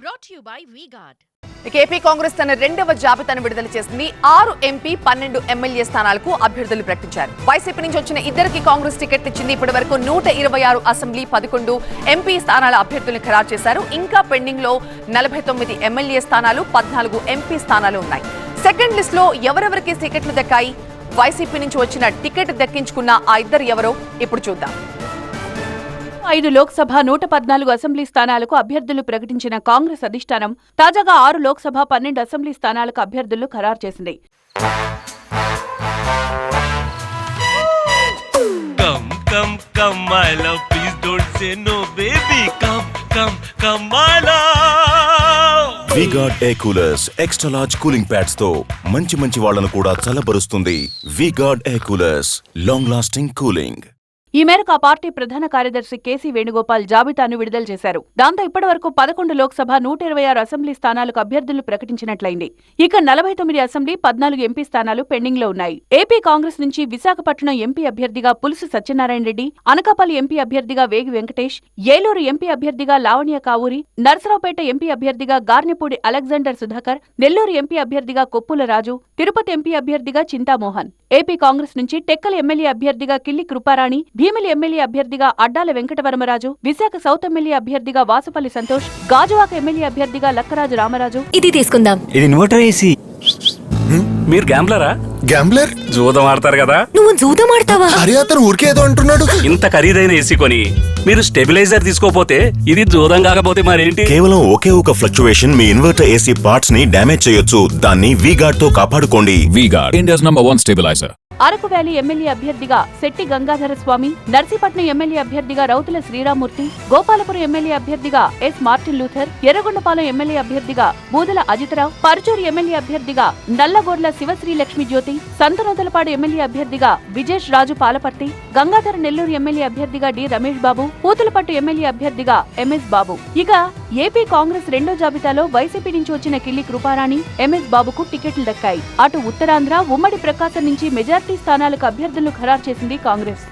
Brought you by V-Guard ఇక AP Congress తన రెండవ జాబితాను విడుదల చేసింది. ఆరు ఎంపీ పన్నెండు ఎమ్మెల్యే స్థానాలకు అభ్యర్థులు ప్రకటించారు. వైసీపీ నుంచి వచ్చిన ఇద్దరికి కాంగ్రెస్ టికెట్ ఇచ్చింది ఇప్పటి వరకు నూట ఇరవై ఆరు అసెంబ్లీ పదకొండు ఎంపీ స్థానాల అభ్యర్థులను ఖరారు చేశారు. ఇంకా పెండింగ్లో నలభై తొమ్మిది ఎమ్మెల్యే స్థానాలు పద్నాలుగు ఎంపీ స్థానాలు ఉన్నాయి. సెకండ్ లిస్ట్లో ఎవరెవరికి టికెట్లు దక్కాయి? వైసీపీ నుంచి వచ్చిన టికెట్ దక్కించుకున్న ఆ ఇద్దరు ఎవరో ఇప్పుడు చూద్దాం. ఐదు లోక్సభ నూట పద్నాలుగు అసెంబ్లీ స్థానాలకు అభ్యర్థులు ప్రకటించిన కాంగ్రెస్ అధిష్టానం తాజాగా ఆరు లోక్సభ పన్నెండు అసెంబ్లీ స్థానాలకు అభ్యర్థులు ఖరారు చేసింది. VGuard air coolers extra large cooling ప్యాడ్స్తో మంచి మంచి వాళ్ళను కూడా చల్లబరుస్తుంది. VGuard air coolers long lasting cooling ఈ మేరకు ఆ పార్టీ ప్రధాన కార్యదర్శి కేసీ వేణుగోపాల్ జాబితాను విడుదల చేశారు. దాంతో ఇప్పటివరకు పదకొండు లోక్సభ నూట ఇరవై ఆరు అసెంబ్లీ స్థానాలకు అభ్యర్థులు ప్రకటించినట్లయింది. ఇక నలభై తొమ్మిది అసెంబ్లీ పద్నాలుగు ఎంపీ స్థానాలు పెండింగ్లో ఉన్నాయి. ఏపీ కాంగ్రెస్ నుంచి విశాఖపట్నం ఎంపీ అభ్యర్థిగా పులుసు సత్యనారాయణ రెడ్డి అనకాపల్లి ఎంపీ అభ్యర్థిగా వేగి వెంకటేష్ ఏలూరు ఎంపీ అభ్యర్థిగా లావణ్య కావూరి నర్సరావుపేట ఎంపీ అభ్యర్థిగా గార్నిపూడి అలెగ్జాండర్ సుధాకర్ నెల్లూరు ఎంపీ అభ్యర్థిగా కొప్పుల రాజు తిరుపతి ఎంపీ అభ్యర్థిగా చింతామోహన్. ఏపీ కాంగ్రెస్ నుంచి టెక్కల ఎమ్మెల్యే అభ్యర్థిగా కిల్లి కృపారాణి భీమిలి ఎమ్మెల్యే అభ్యర్థిగా అడ్డాల వెంకటవరమరాజు విశాఖ సౌత్ ఎమ్మెల్యే అభ్యర్థిగా వాసుపల్లి సంతోష్ గాజువాక ఎమ్మెల్యే అభ్యర్థిగా లక్కరాజు రామరాజు. ఇది తీసుకుందాం. ఇది ఇన్వర్టర్ ఏసీ. మీరు గ్యాంబ్లరా? గ్యాంబ్లర్? జూదం ఆడతారు కదా. నువ్వు జూదం ఆడతావా? అరే అతను ఊరికే ఏదో అంటున్నాడు. ఇంత ఖరీదైన ఏసీ కొని మీరు స్టెబిలైజర్ తీసుకోపోతే ఇది జూదం కాకపోతే మరేంటి? కేవలం ఒకే ఒక ఫ్లక్చువేషన్ మీ ఇన్వర్టర్ ఏసీ పార్ట్స్ని డ్యామేజ్ చేయొచ్చు. దాన్ని వీగార్డ్తో కాపాడుకోండి. VGuard, India's number one stabilizer. Araku valley MLA అభ్యర్థిగా శెట్టి గంగాధర స్వామి నర్సీపట్నం ఎమ్మెల్యే అభ్యర్థిగా రౌతుల శ్రీరామూర్తి గోపాలపురం ఎమ్మెల్యే అభ్యర్థిగా S Martin Luther Yerragondapalem MLA అభ్యర్థిగా బూదల అజితరావు పరుచూరు ఎమ్మెల్యే అభ్యర్థిగా నల్లగొర్ల శివశ్రీ లక్ష్మి జ్యోతి సంతనోతలపాడు ఎమ్మెల్యే అభ్యర్థిగా విజేష్ రాజు పాలపర్తి గంగాధర నెల్లూరు ఎమ్మెల్యే అభ్యర్థిగా డి రమేష్ బాబు పూతలపట్టు ఎమ్మెల్యే అభ్యర్థిగా ఎంఎస్ బాబు. ఇక ఏపీ కాంగ్రెస్ రెండో జాబితాలో వైసీపీ నుంచి వచ్చిన కిల్లి కృపారాణి ఎంఎస్ బాబుకు టికెట్లు దక్కాయి. అటు ఉత్తరాంధ్ర ఉమ్మడి ప్రకాశం నుంచి మెజార్టీ స్థానాలకు అభ్యర్థులను ఖరారు చేసింది కాంగ్రెస్.